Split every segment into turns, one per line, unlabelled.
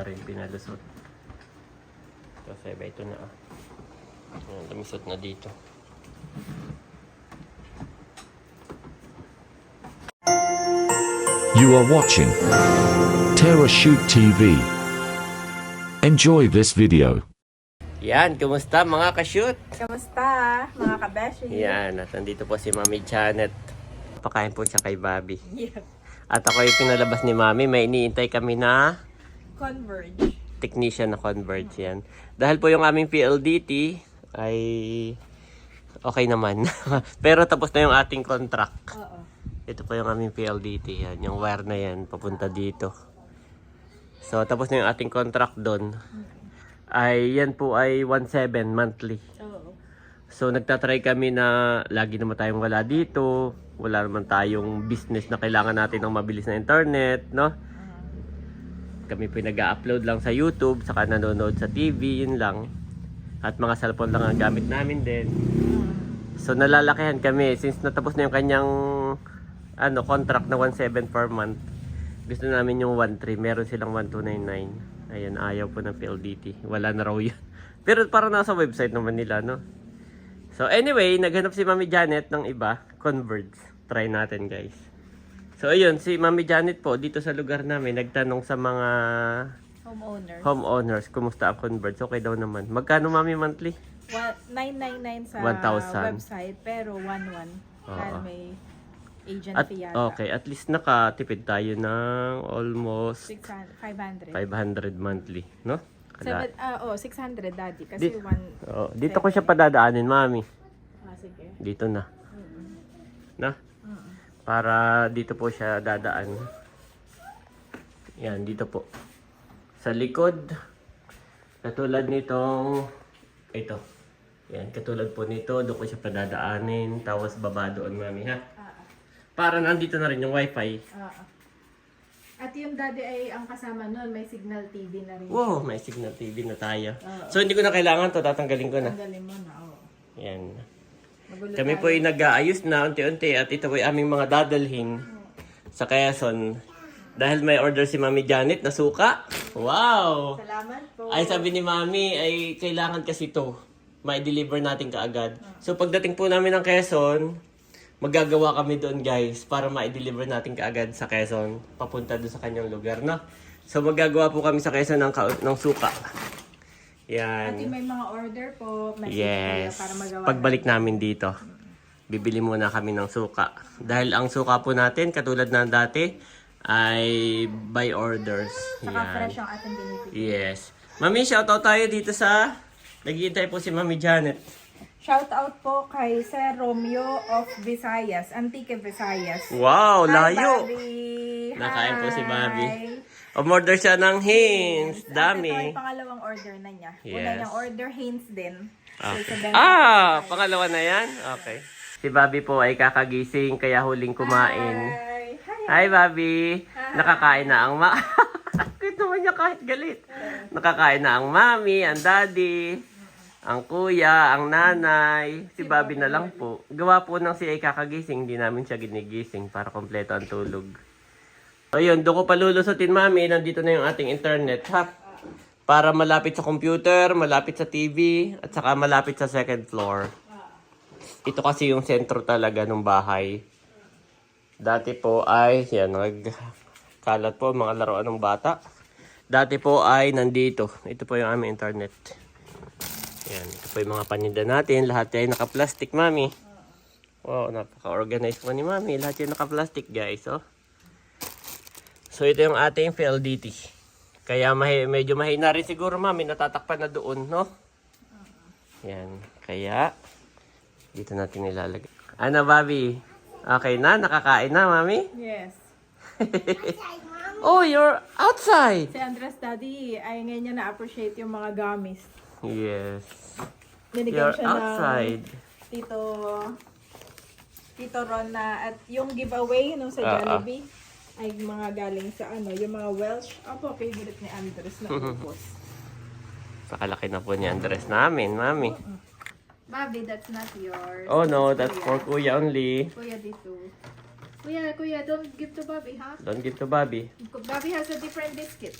na rin pinalusot. Kasi iba ito na ah. Ayan, lumisot na dito.
You are watching Terra Shoot TV. Enjoy this video.
Yan, kumusta mga ka-shoot?
Kamusta, mga kabeshi?
Yan, at nandito po si Mami Janet. Pakain po siya kay Bobby.
Yes.
At ako yung pinalabas ni Mami, may iniintay kami na
Converge.
technician na Converge yan. Dahil po yung aming PLDT ay okay naman. Pero tapos na yung ating contract.
Oo.
Ito po yung aming PLDT yan. Yung wire na yan, papunta dito. So, tapos na yung ating contract doon. Ay, yan po ay 1.7 monthly.
Oo.
So, nagtatry kami na lagi naman tayong wala dito. Wala naman tayong business na kailangan natin ng mabilis na internet, no? Kami po nag-upload lang sa YouTube, saka nanonood sa TV, yun lang. At mga cellphone lang ang gamit namin din. So, nalalakihan kami. Since natapos na yung kanyang ano, contract na 1.7 per month, gusto namin yung 1.3. Meron silang 1.299. Ayan, ayaw po ng PLDT. Wala na raw yun. Pero parang nasa website naman nila, no? So anyway, naghanap si Mami Janet ng iba, Converge. Try natin guys. So ayun, si Mami Janet po dito sa lugar namin nagtanong sa mga
Homeowner.
homeowners kumusta ang Converge. Okay daw naman. Magkano Mami monthly?
Wa- 999 sa
1,000.
website, pero 11. Dahil
Oo.
may agent
At
fee yata.
okay, at least nakatipid tayo ng almost
600, 500.
500 monthly, no? Kada-
Seven, ah, oh, 600 daddy. Kasi
Di-
one...
Oh, dito ko siya padadaanin, Mami.
Ah, sige.
Dito. Na? Para dito po siya dadaan. Yan, dito po. Sa likod, katulad nitong, ito. Yan, katulad po nito, doon ko siya padadaanin, tapos baba doon, mami, ha?
Ah, ah.
Para nandito na rin yung wifi.
Ah, ah. At yung daddy ay ang kasama nun, may signal TV na rin.
Wow, may signal TV na tayo.
Oo.
So, hindi ko na kailangan to, tatanggalin ko na.
Tanggalin mo na, oo.
Yan. Kami po ay nag-aayos na unti-unti at ito po ay aming mga dadalhin sa Quezon. Dahil may order si Mami Janet na suka. Wow!
Salamat po.
Ay sabi ni Mami ay kailangan kasi to. Mai-deliver natin kaagad. So pagdating po namin ng Quezon, magagawa kami doon guys para ma-deliver natin kaagad sa Quezon papunta doon sa kanyang lugar, no? So magagawa po kami sa Quezon ng, ng suka.
At
Yan.
yung may mga order po, message
Yes.
para magawa
Pagbalik namin dito, bibili muna kami ng suka. Dahil ang suka po natin, katulad ng dati, ay by orders.
Saka
Yan.
fresh ang ating binibili.
Yes. Mami, shoutout tayo dito sa... Naghihintay po si Mami Janet.
Shout out po kay Sir Romeo of Visayas, Antique Visayas.
Wow,
Hi,
layo!
Bobby!
Nakain po si Bobby.
Hi!
Umorder siya ng Hins.
At ito ay
Dami.
pangalawang order na niya. Una
Yes.
niyang order, Haynes din.
Okay. Ah, pangalawa na yan? Okay. Si Bobby po ay kakagising kaya huling kumain.
Hi! Hi!
Hi, Bobby! Nakakain na ang ma... Cute naman niya kahit galit. Nakakain na ang mami, ang daddy, ang kuya, ang nanay. Si Bobby na lang po. Gawa po ng si ay kakagising, hindi namin siya ginigising para kompleto ang tulog. So yun, doon ko palulusutin mami, nandito na yung ating internet ha. Para malapit sa computer, malapit sa TV, at saka malapit sa second floor. Ito kasi yung sentro talaga ng bahay. Dati po ay, yan, nagkalat po mga laruan ng bata. Dati po ay nandito. Ito po yung aming internet. Yan, ito po yung mga paninda natin. Lahat ay naka-plastic, mami. Wow, napaka-organize po ni mami. Lahat yung naka-plastic, guys, oh. So, ito yung ating PLDT. Kaya mahi, medyo mahina rin siguro, mami. Natatakpan na doon, no? Yan. Kaya, dito natin nilalagay. Ano, Bobby? Okay na? Nakakain na, mami?
Yes.
Oh, you're outside!
Si Andres Daddy ay ngayon niya na-appreciate yung mga gummies.
Yes.
Binigyan
You're
siya
outside.
ng Tito Tito Ron na at yung giveaway nung sa
Ah, ah.
Jollibee ay mga galing sa ano, yung mga Welsh. Apo, favorite ni Andres na upos.
Pakalaki na po ni Andres namin, mami.
Bobby, that's not yours.
Oh no, that's
Kuya.
for kuya only.
Kuya dito. Kuya, kuya, don't give to Bobby, ha?
Don't give to Bobby.
Bobby has a different biscuit.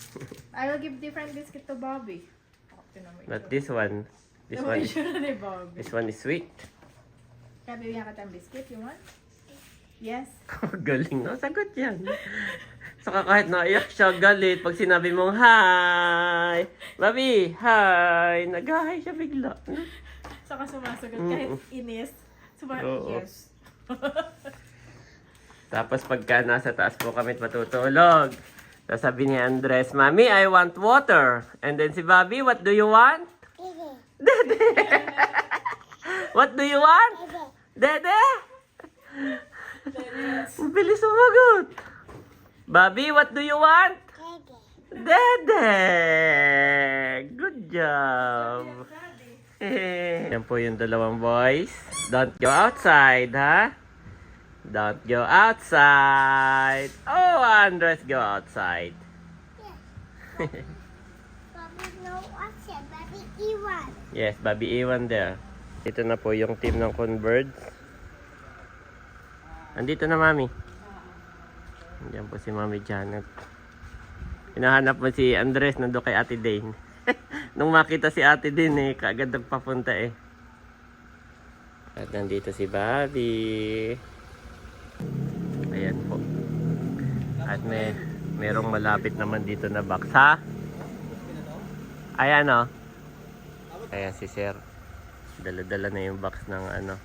I will give different biscuit to Bobby. Okay na may
Not this one. This one
May
is,
itsura ni Bobby.
this one is sweet.
Kaya bibigyan ka tayong biscuit, you want? Yes.
Galing no? Sagot yan. Saka kahit naiyak siya, galit. Pag sinabi mong, Hi! Babi, hi! Nag-hi siya bigla. no?
Saka sumasagot kahit inis. Suma
Oo.
yes.
Tapos pagka nasa taas po kami matutulog, sasabi ni Andres, Mami, I want water. And then si Bobby, what do you want? Dede. what do you want? Dede. Ang bilis sumagot. Bobby, what do you want? Dede. Good job. Yan po yung dalawang boys. Don't go outside, ha? Don't go outside. Oh, Andres, go outside.
Bobby, no, it? Bobby, Iwan.
Yes, Bobby Iwan there. Ito na po yung team ng Converge. Andito na, Mami. Andiyan po si Mami Janet. Hinahanap mo si Andres nando kay Ate Dane. Nung makita si Ate Dane eh, kaagad nagpapunta eh. At nandito si Bobby. Ayan po. At may merong malapit naman dito na ha? Ayan oh. Ayan si Sir. Dala-dala na yung box ng ano.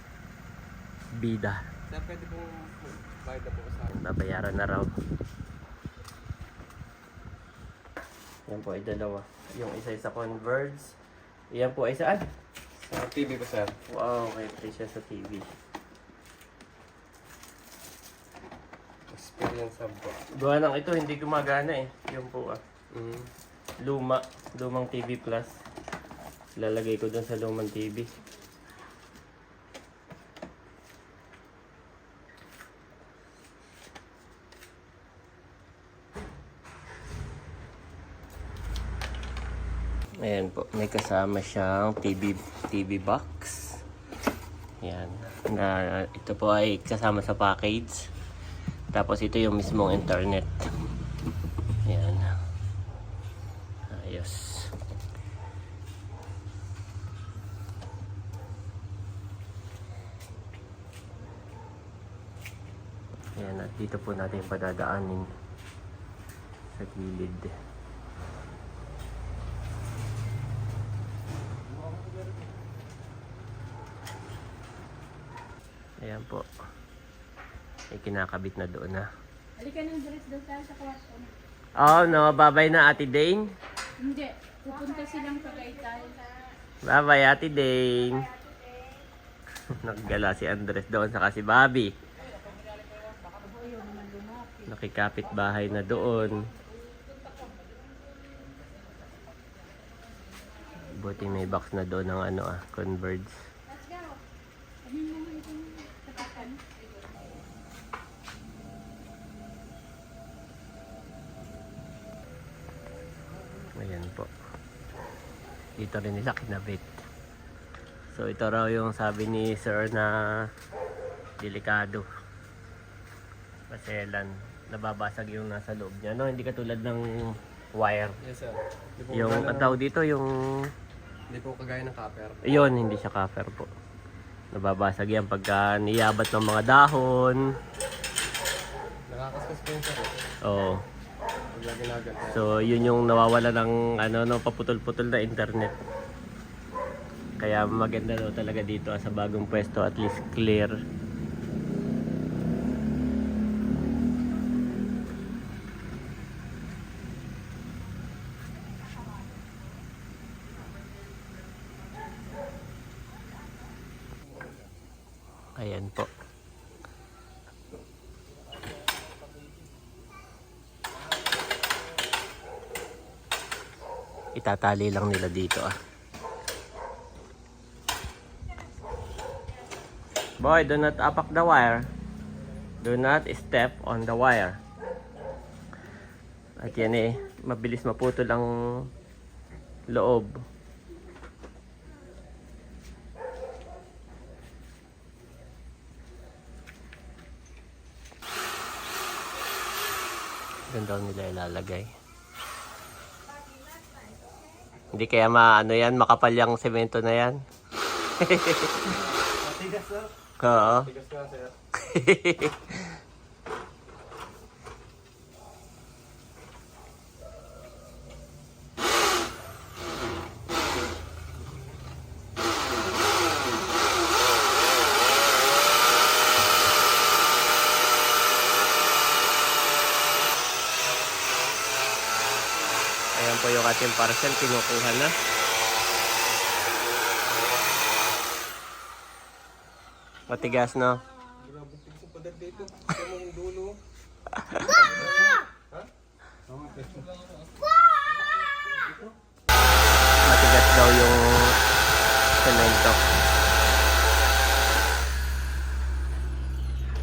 Bida.
Sir, pwede pong bayad na po sa akin.
Babayaran na raw. Yan po ay dalawa. Yung isa ay sa Converge. Yan po ay saan?
Sa TV ko, sir.
Wow, may play siya sa TV.
Experience hub po.
Gawa ng ito, hindi gumagana eh. Yung po ah.
Mm.
Luma. Lumang TV Plus. Lalagay ko dun sa lumang TV. Ayan po, may kasama siyang TV, TV box. Ayan. Na, ito po ay kasama sa package. Tapos ito yung mismong internet. Ayan. Ayos. Ayan, at dito po natin padadaanin sa gilid. Ayan po. May kinakabit na doon na.
Halika ng dress daw tayo sa kwarto.
Oh no, babay na Ate Dane.
Hindi, pupunta silang Tagaytay.
Bye-bye, Ate Dane. Naggala si Andres doon saka si Bobby. Nakikapit bahay na doon. Buti may box na doon ng ano ah, Converge.
Let's go. Ano mo mo itong tapakan?
Ayan po. Dito rin nila kinabit. So ito raw yung sabi ni sir na delikado. Maselan. Nababasag yung nasa loob niya. No? Hindi katulad ng wire.
Yes, sir.
Yung ang
ng-
tawag dito yung
Hindi po kagaya ng copper.
Iyon, hindi siya copper po. Nababasag yan pagka niyabat ng mga dahon.
Nakakaskas po yun, sir.
Oo.
Agad.
So, yun yung nawawala ng ano, no, paputol-putol na internet. Kaya maganda daw talaga dito ah, sa bagong pwesto at least clear. Ayan po. Itatali lang nila dito ah. Boy, do not apak the wire. Do not step on the wire. At yan eh, mabilis maputol ang loob. Ganda nila ilalagay. Hindi kaya maano yan, makapal yung semento na yan.
Tigas na.
Oo.
Tigas na, sir.
Ayan po yung ating parcel, kinukuha na. Matigas, no?
Grabe tigas ang pader dito. Yung dulo.
Matigas daw yung semento.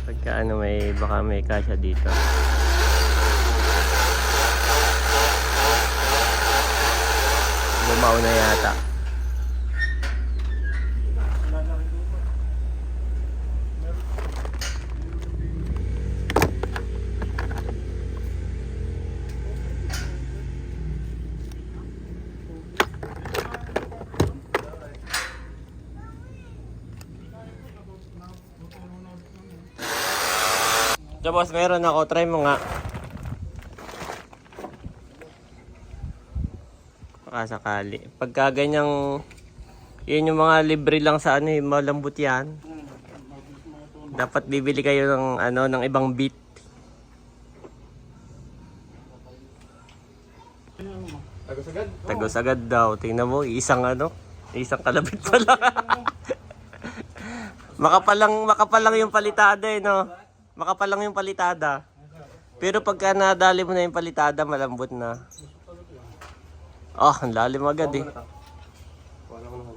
Pagka ano may, baka may kasya dito. Bumaw na yata. So boss, meron ako. Try mo nga. Baka sakali. Pagka ganyang, yun yung mga libre lang sa ano eh, malambot yan. Dapat bibili kayo ng ano ng ibang beat.
Tagos agad.
Tagos agad daw. Tingnan mo, isang ano, isang kalabit pa lang. makapalang, makapalang yung palitada eh, no? Makapalang yung palitada. Pero pagka nadali mo na yung palitada, malambot na. Oh, ang lalim agad eh.
Wala ko naman.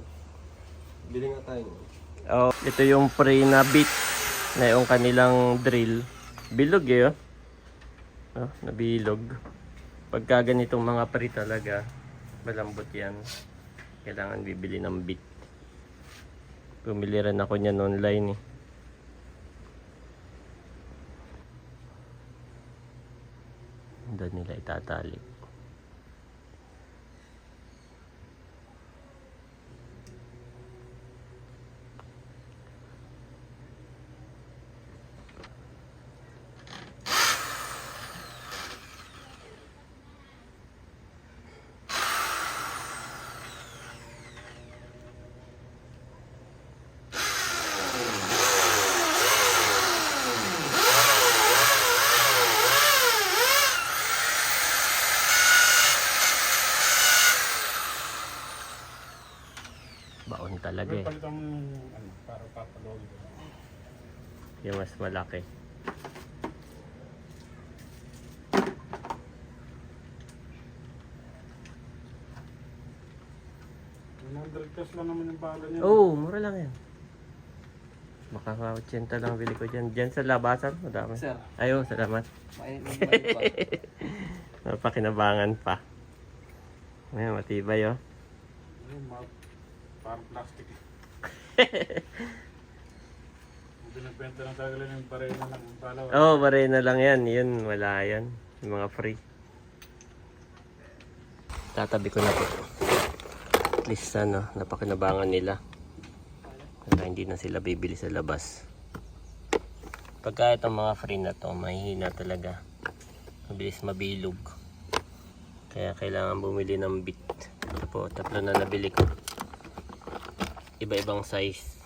Bili nga tayo.
Oh, ito yung pre na bit na yung kanilang drill. Bilog eh, oh. Oh, nabilog. Pagka ganitong mga pre talaga, malambot yan. Kailangan bibili ng bit. Bumili rin ako niyan online eh. Doon nila itatali. Baon talaga eh.
Palitan mo yung ano, para papalog.
Yung mas malaki.
Pesos lang naman yung bala niya.
Oo, oh, mura lang yan. Baka 80 lang bili ko dyan. Dyan sa labasan, madami.
Sir.
Ayo, salamat.
Mainit na mainit pa.
Napakinabangan pa. Ayan, matibay oh.
Ayun, Parang plastic. Binagkwenta ng tagalin yung barena ng bala.
Oo, oh, barena lang yan. Yun, wala yan. Yung mga free. Tatabi ko na po. At least ano, napakinabangan nila. Para hindi na sila bibili sa labas. Pagka itong mga free na to, mahihina talaga. Mabilis mabilog. Kaya kailangan bumili ng bit. Ito po, tatlo na nabili ko. Iba-ibang size.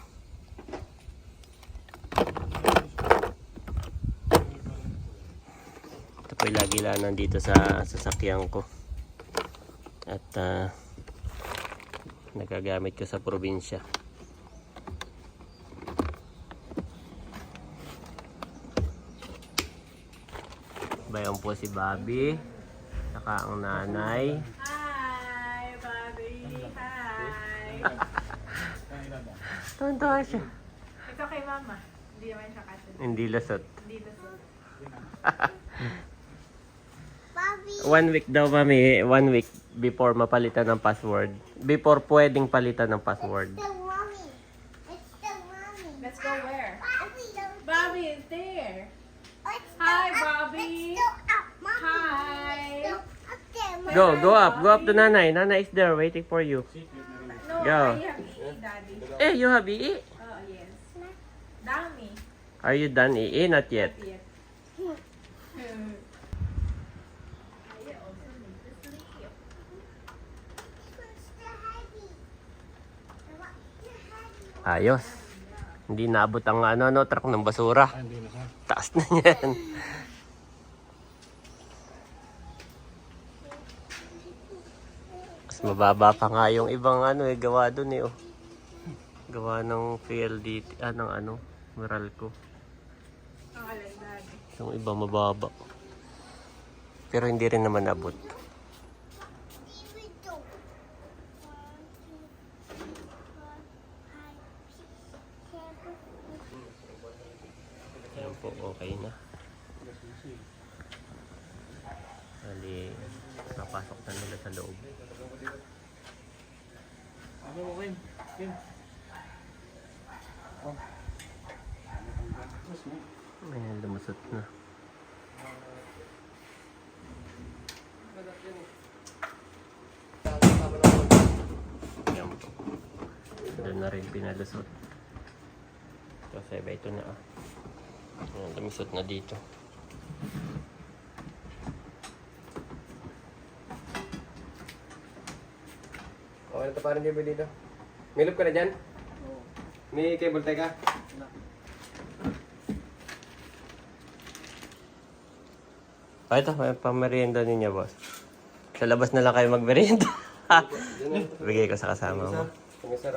Lang nandito sa sasakyan ko. At ah, nagagamit ko sa probinsya. Bayan po si Bobby. Saka ang nanay.
Hi, Bobby. Hi.
Tonto siya.
Ito kay Mama. Hindi naman siya kasi.
Hindi lasot.
Dito sa...
One week daw mami, one week before mapalitan ng password. Before pwedeng palitan ng password.
the mommy. It's the mommy.
Let's go where?
Bobby, don't
Bobby is there.
It's
Hi,
still up-
Bobby.
It's still up, mommy.
Hi.
It's still up there, mommy.
Go, go up. Go up to Nanay. Nanay is there waiting for you.
No,
Go.
I have EE, Daddy.
Eh, you have EE?
Oh, yes. Dami.
Are you done EE? Not yet.
Yes.
What's the heavy? What's the heavy?
Ayos. Hindi naabot ang ano, no, truck ng basura.
Ah, hindi na siya.
Taas na yan. Mas mababa pa nga yung ibang ano eh, gawa dun eh oh. Gawa ng PLDT, ah, ng ano, mural ko. Yung iba mababa. Pero hindi rin naman abot.
Here we go. One, two, three, four, five, six, seven.
Yan po, okay na. Bali, napasok na nila sa loob.
Ano mo, Kim? Kim?
Ayan, lumusot na. Yan po. Doon na rin pinalusot. Ito sa iba, ito na ah. Ayan, lumusot na dito.
Okay na to parang cable dito. May loop ka na dyan? May cable tie ka?
Ah, ito, may pamerienda ninyo, boss. Sa labas na lang kayo magmerienda. Bigay ko sa kasama mo.
Ang isa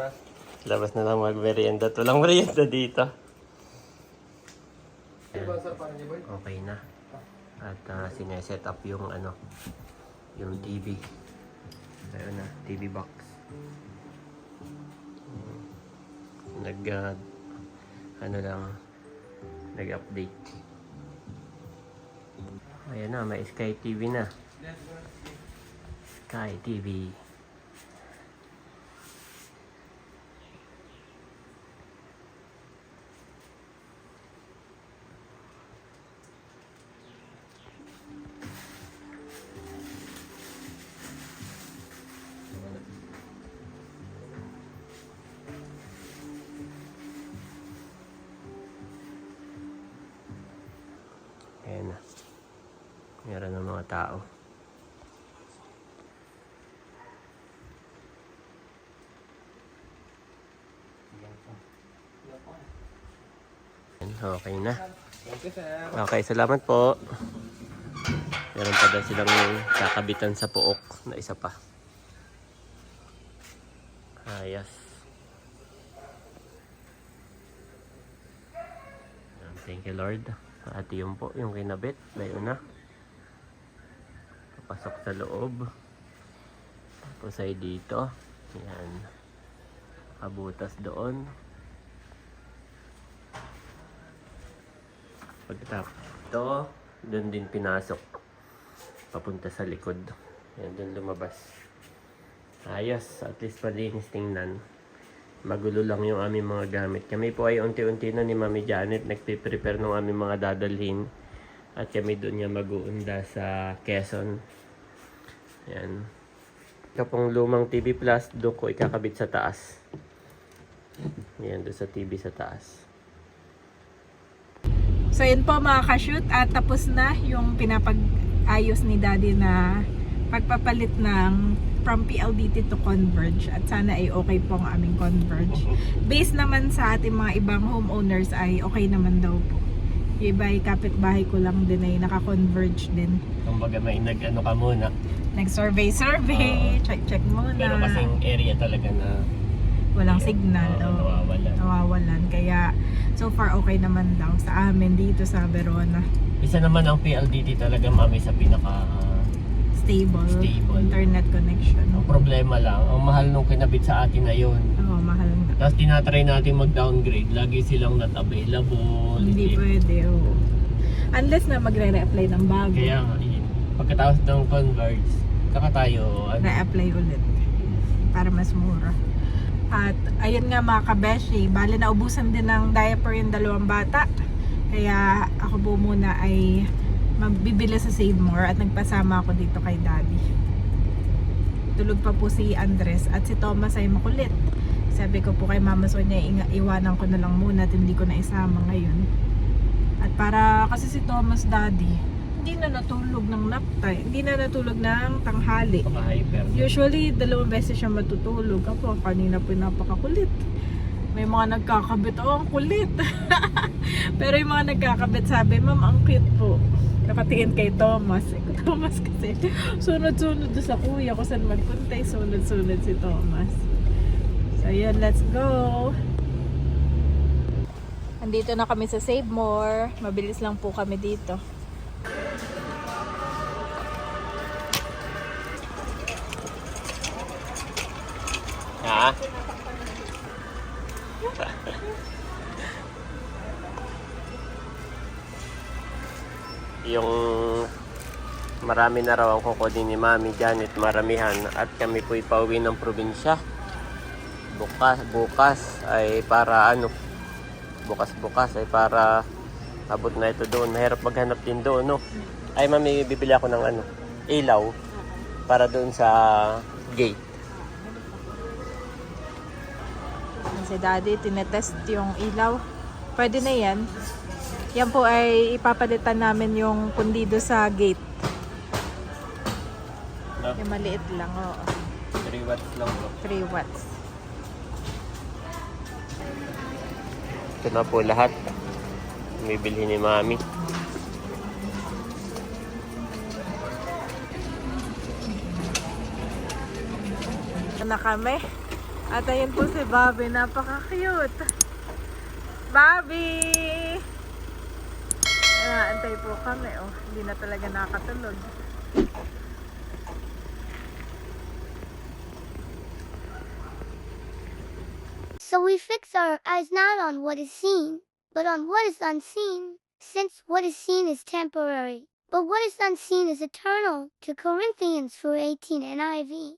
labas na lang magmerienda. Walang merienda dito. Okay na. At uh, sineset up yung ano, yung TV. Ayun na, TV box. Nag, uh, ano lang, nag-update. Ayan na, may Sky TV na. Sky TV. Ayan na. Meron ng mga tao. Okay na.
Thank you.
Okay, salamat po. Meron pa daw silang kakabitan sa puok na isa pa. Ayos. Thank you Lord. At yun po yung kinabit. Dayo na. Papasok sa loob. Tapos ay dito. Yan. Kabutas doon. Pagkatapos ito, doon din pinasok. Papunta sa likod. Yan, doon lumabas. Ayos, at least malinis tingnan. Magulo lang yung aming mga gamit. Kami po ay unti-unti na ni Mami Janet nagpe-prepare ng aming mga dadalhin. At kami doon niya mag-uunda sa Quezon. Yan. Ito pong lumang TV Plus, doon ko ikakabit sa taas. Yan, doon sa TV sa taas.
So yun po mga ka-shoot at tapos na yung pinapag-ayos ni Daddy na pagpapalit ng from PLDT to Converge at sana ay okay po ang aming Converge. Based naman sa ating mga ibang homeowners ay okay naman daw po. Yung iba ay kapitbahay ko lang din ay naka-converge din.
Kumbaga may nag-ano ka muna.
Nag-survey-survey, check-check muna.
Pero kasing area talaga na
walang signal.
Oo,
oo.
nawawala.
nawawalan. Kaya so far okay naman daw sa amin dito sa Verona.
Isa naman ang PLDT talaga mami sa pinaka
Stable,
Stable.
internet connection.
ang problema lang, ang mahal nung kinabit sa atin na yun.
Oo, mahal na.
Tapos tinatry natin mag-downgrade, lagi silang not available.
Hindi pwede, oo. Unless na magre-reapply ng bago.
Kaya nga, yun. pagkatapos ng Converge, saka tayo, ano,
Re-apply ulit. Para mas mura. At ayun nga mga kabeshi, bali na ubusan din ng diaper yung dalawang bata. Kaya ako po muna ay magbibili sa Save More at nagpasama ako dito kay Daddy. tulog pa po si Andres at si Thomas ay makulit. Sabi ko po kay Mama Sonia, "Inga- iwanan ko na lang muna at hindi ko na isama ngayon. At para kasi si Thomas daddy, hindi na natulog ng nap time, hindi na natulog ng tanghali. Usually, dalawang beses siya matutulog. Ako, kanina po napakakulit. May mga nagkakabit, oh, ang kulit. Pero yung mga nagkakabit sabi, ma'am, ang cute po. Nakatingin kay Thomas. Eh, Thomas kasi, sunod-sunod doon sa kuya ko saan magpuntay, sunod-sunod si Thomas. So, yun, let's go! Andito na kami sa Save More. Mabilis lang po kami dito.
Marami na raw ang kukunin ni Mami Janet, maramihan at kami po'y pauwi ng probinsya. Bukas, bukas ay para ano, bukas bukas ay para abot na ito doon. Mahirap maghanap din doon, no? Ay, Mami, bibili ako ng ano, ilaw para doon sa gate.
Si daddy, tinetest yung ilaw. Pwede na yan. Yan po ay ipapalitan namin yung pundido sa gate. Yung maliit lang, oo.
3 watts lang to.
3 watts.
Ito na po lahat. Bibili ni Mami.
na kami. At ayun po si Bobby. Napaka-cute. Bobby! Naantay po kami. Oh, hindi na talaga nakatulog.
So we fix our eyes not on what is seen, but on what is unseen, since what is seen is temporary, but what is unseen is eternal. To Corinthians 4:18 NIV.